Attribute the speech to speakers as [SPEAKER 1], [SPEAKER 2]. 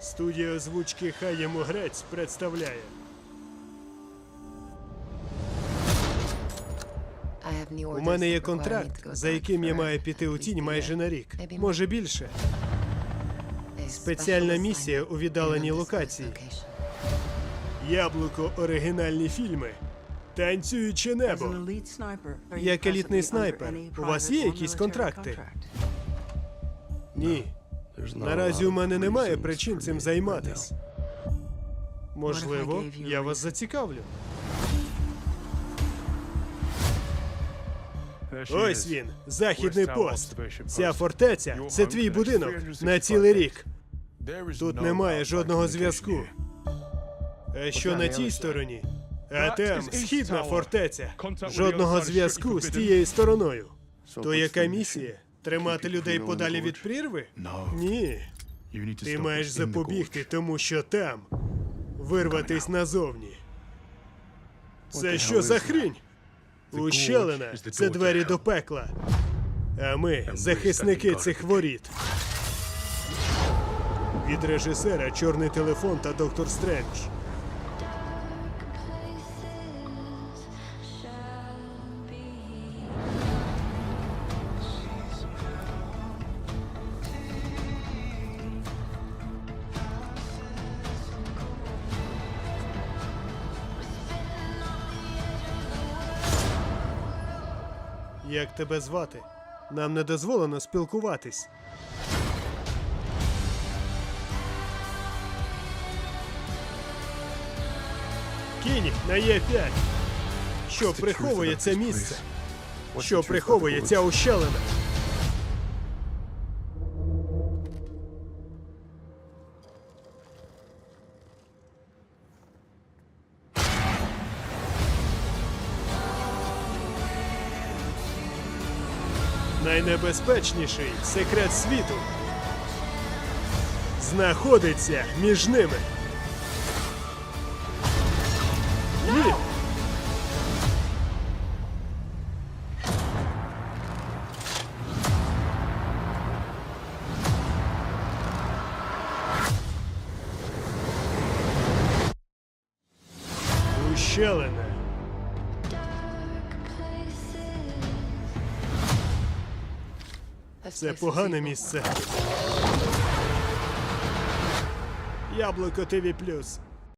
[SPEAKER 1] Студія озвучки Хає Мугрець представляє У мене є контракт, за яким я маю піти у тінь майже на рік. Може більше.
[SPEAKER 2] Спеціальна місія у віддаленій локації.
[SPEAKER 1] Яблуко оригінальні фільми. Танцююче небо.
[SPEAKER 3] Як елітний снайпер, у вас є якісь контракти?
[SPEAKER 1] Ні. Наразі у мене немає причин цим займатись. Можливо, я вас зацікавлю. Ось він, західний пост. Ця фортеця це твій будинок на цілий рік. Тут немає жодного зв'язку. А що на тій стороні? А там східна фортеця. Жодного зв'язку з тією стороною. То яка місія? Тримати людей подалі від прірви? Ні. Ти маєш запобігти, тому що там вирватись назовні. Це що за хрінь? Ущелина це двері до пекла. А ми захисники цих воріт. Від режисера Чорний телефон та доктор Стрендж. Як тебе звати? Нам не дозволено спілкуватись. Кінь на Є5. Що приховує це місце? Що приховує ця ущелина? Найнебезпечніший секрет світу знаходиться між ними. Ні! Ущелина. Це погане місце. Яблуко ТВ+.